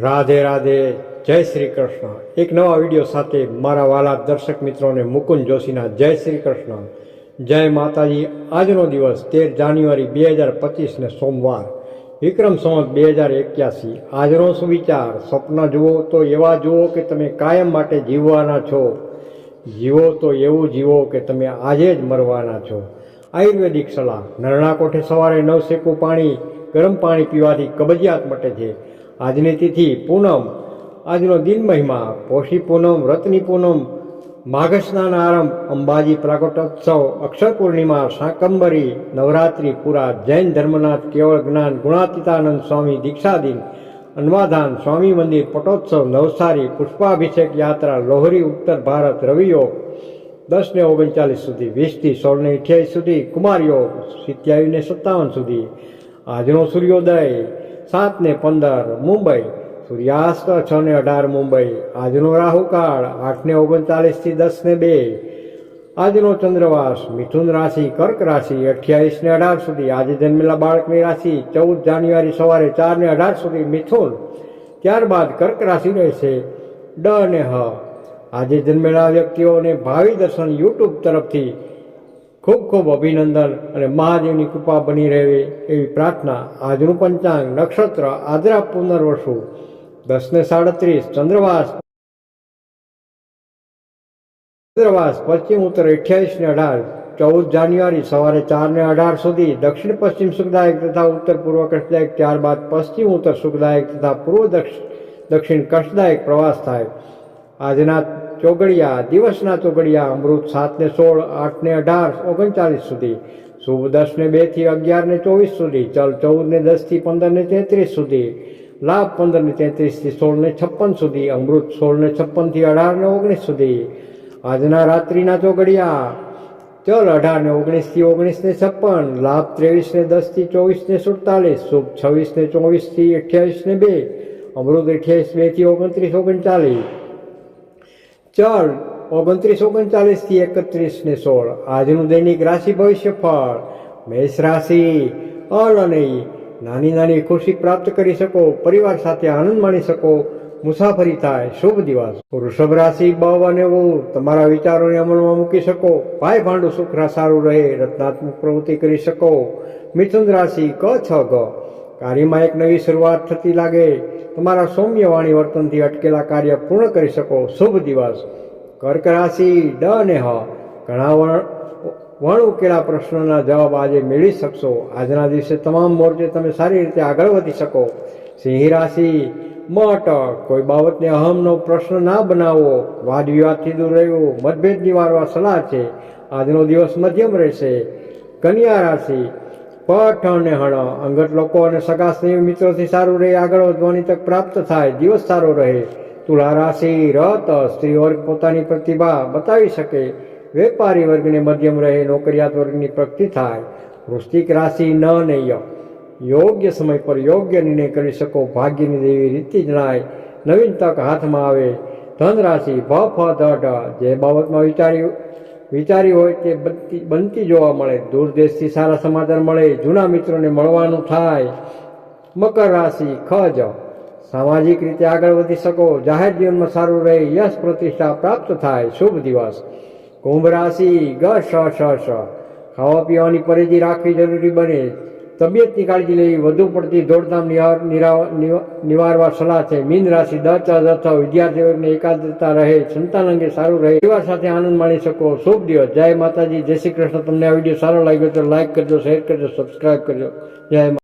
રાધે રાધે, જય શ્રી કૃષ્ણ. એક નવા વીડિયો સાથે મારા વાલા દર્શક મિત્રોને મુકુંદ જોશીના જય શ્રી કૃષ્ણ. જય માતાજી. આજનો દિવસ તેર જાન્યુઆરી બે હજાર પચીસને સોમવાર. વિક્રમ સંવત બે હજાર એક્યાસી. આજનો સુવિચાર. સ્વપ્ન જુઓ તો એવા જુઓ કે તમે કાયમ માટે જીવવાના છો. જીવો તો એવું જીવો કે તમે આજે જ મરવાના છો. આયુર્વેદિક સલાહ. નરણા કોઠે સવારે નવ શેકું પાણી, ગરમ પાણી પીવાથી કબજિયાત મટે છે. આજની તિથિ પૂનમ, આજનો દિન મહિમા, પોષી પૂનમ, રતની પૂનમ માઘ આરંભ, અંબાજી પ્રાકટોત્સવ અક્ષર પૂર્ણિમા શાકંબરી નવરાત્રિ, પૂરા જૈન ધર્મનાથ, કેવળ જ્ઞાન, ગુણાતીતાનંદ સ્વામી દીક્ષા દિન અન્વાધાન, સ્વામી મંદિર, પટોત્સવ, નવસારી, પુષ્પાભિષેક યાત્રા, લોહરી, ઉત્તર ભારત રવિયોગ દસ ને ઓગણચાલીસ સુધી, વીસથી સોળ ને અઠ્યાવીસ સુધી કુમાર યોગ સિત્યાવીસને સત્તાવન સુધી, આજનો સૂર્યોદય સાત ને પંદર, મુંબઈ. સૂર્યાસ્ત છ ને અઢાર, મુંબઈ. આજનો રાહુકાળ આઠ ને ઓગણચાલીસથી દસ ને બે. આજનો ચંદ્રવાસ મિથુન રાશિ, કર્ક રાશિ અઠ્યાવીસ ને અઢાર સુધી. આજે જન્મેલા બાળકની રાશિ ચૌદ જાન્યુઆરી સવારે ચાર ને અઢાર સુધી મિથુન. ત્યારબાદ કર્ક રાશિ રહેશે ડ ને હ. આજે જન્મેલા વ્યક્તિઓને ભાવિ દર્શન યુટ્યુબ તરફથી ખૂબ ખૂબ અભિનંદન અને મહાદેવની કૃપા બની રહે એવી પ્રાર્થના આજનું પંચાંગ નક્ષત્ર આદરા પુનર્વસુ દસ ને સાડત્રીસ ચંદ્રવાસ ચંદ્રવાસ પશ્ચિમ ઉત્તર અઠ્યાવીસ ને અઢાર ચૌદ જાન્યુઆરી સવારે ચાર ને અઢાર સુધી દક્ષિણ પશ્ચિમ સુખદાયક તથા ઉત્તર પૂર્વ કષ્ટદાયક ત્યારબાદ પશ્ચિમ ઉત્તર સુખદાયક તથા પૂર્વ દક્ષ- દક્ષિણ કષ્ટદાયક પ્રવાસ થાય. આજના ચોગડિયા, દિવસના ચોગડિયા, અમૃત સાત ને સોળ આઠ ને અઢાર, ઓગણચાલીસ સુધી. શુભ દસ ને બેથી અગિયાર ને ચોવીસ સુધી. ચલ ચૌદ ને દસથી પંદર ને તેત્રીસ સુધી. લાભ પંદર ને તેત્રીસથી સોળ ને છપ્પન સુધી. અમૃત સોળ ને છપ્પનથી અઢાર ને ઓગણીસ સુધી. આજના રાત્રિના ચોગડિયા. ચલ અઢાર ને ઓગણીસથી ઓગણીસ ને છપ્પન. લાભ ત્રેવીસ ને દસથી ચોવીસ ને સુડતાલીસ. શુભ છવ્વીસ ને ચોવીસથી અઠ્યાવીસ ને બે. અમૃત અઠ્યાવીસ બેથી ઓગણત્રીસ, ઓગણચાલીસ. ચાર ઓગણત્રીસ, ઓગણચાલીસથી એકત્રીસ ને સોળ. આજનું દૈનિક રાશિ ભવિષ્ય ફળ મેષ રાશિ, અલ અને નાની નાની ખુશી પ્રાપ્ત કરી શકો, પરિવાર સાથે આનંદ માણી શકો, મુસાફરી થાય, શુભ દિવસ. વૃષભ રાશિ, બવ અને વહુ, તમારા વિચારોને અમલમાં મૂકી શકો, ભાઈ ભાંડુ સુખ સારું રહે રચનાત્મક પ્રવૃત્તિ કરી શકો. મિથુન રાશિ, ક છ ગ. કાર્યમાં એક નવી શરૂઆત થતી લાગે, તમારા સૌમ્ય વાણી વર્તનથી અટકેલા કાર્ય પૂર્ણ કરી શકો. શુભ દિવસ. કર્ક રાશિ, ડ અને હ. ઘણા વણ વણ ઉકેલા પ્રશ્નોના જવાબ આજે મેળવી શકશો. આજના દિવસે તમામ મોરચે તમે સારી રીતે આગળ વધી શકો. સિંહ રાશિ મટ કોઈ બાબતને અહમનો પ્રશ્ન ના બનાવો. વાદ વિવાદથી દૂર રહેવું. મતભેદ નિવારવા સલાહ છે. આજનો દિવસ મધ્યમ રહેશે. કન્યા રાશિ પઠ ને હણ. અંગત લોકો અને સગા સ્નેહ મિત્રોથી સારું રહે, આગળ વધવાની તક પ્રાપ્ત થાય, દિવસ સારો રહે. તુલા રાશિ રત, સ્ત્રી વર્ગ પોતાની પ્રતિભા બતાવી શકે. વેપારી વર્ગને મધ્યમ રહે, નોકરિયાત વર્ગની પ્રગતિ થાય. વૃશ્ચિક રાશિ ન ને યોગ્ય સમય પર યોગ્ય નિર્ણય કરી શકો, ભાગ્યની દેવી રીતિ જણાય. નવીન તક હાથમાં આવે. ધન રાશિ ભ, ફ, ધ જે બાબતમાં વિચારી વિચારી હોય તે બનતી બનતી જોવા મળે, દૂર દેશથી સારા સમાચાર મળે, જૂના મિત્રોને મળવાનું થાય. મકર રાશિ, ખ જ. સામાજિક રીતે આગળ વધી શકો, જાહેર જીવનમાં સારું રહે, યશ પ્રતિષ્ઠા પ્રાપ્ત થાય. શુભ દિવસ. કુંભ રાશિ, ગ, શ શ શ. ખાવા પીવાની પરેજી રાખવી જરૂરી બને. તબિયતની કાળજી લેવી વધુ પડતી દોડધામ નિવારવા સલાહ છે. મીન રાશિ દ અથવા વિદ્યાર્થી વર્ગને એકાગ્રતા રહે, સંતાન અંગે સારું રહે, પરિવાર સાથે આનંદ માણી શકો. શુભ દિવસ. જય માતાજી. જય શ્રી કૃષ્ણ. તમને આ વીડિયો સારો લાગ્યો તો લાઈક કરજો, શેર કરજો સબસ્ક્રાઈબ કરજો. જય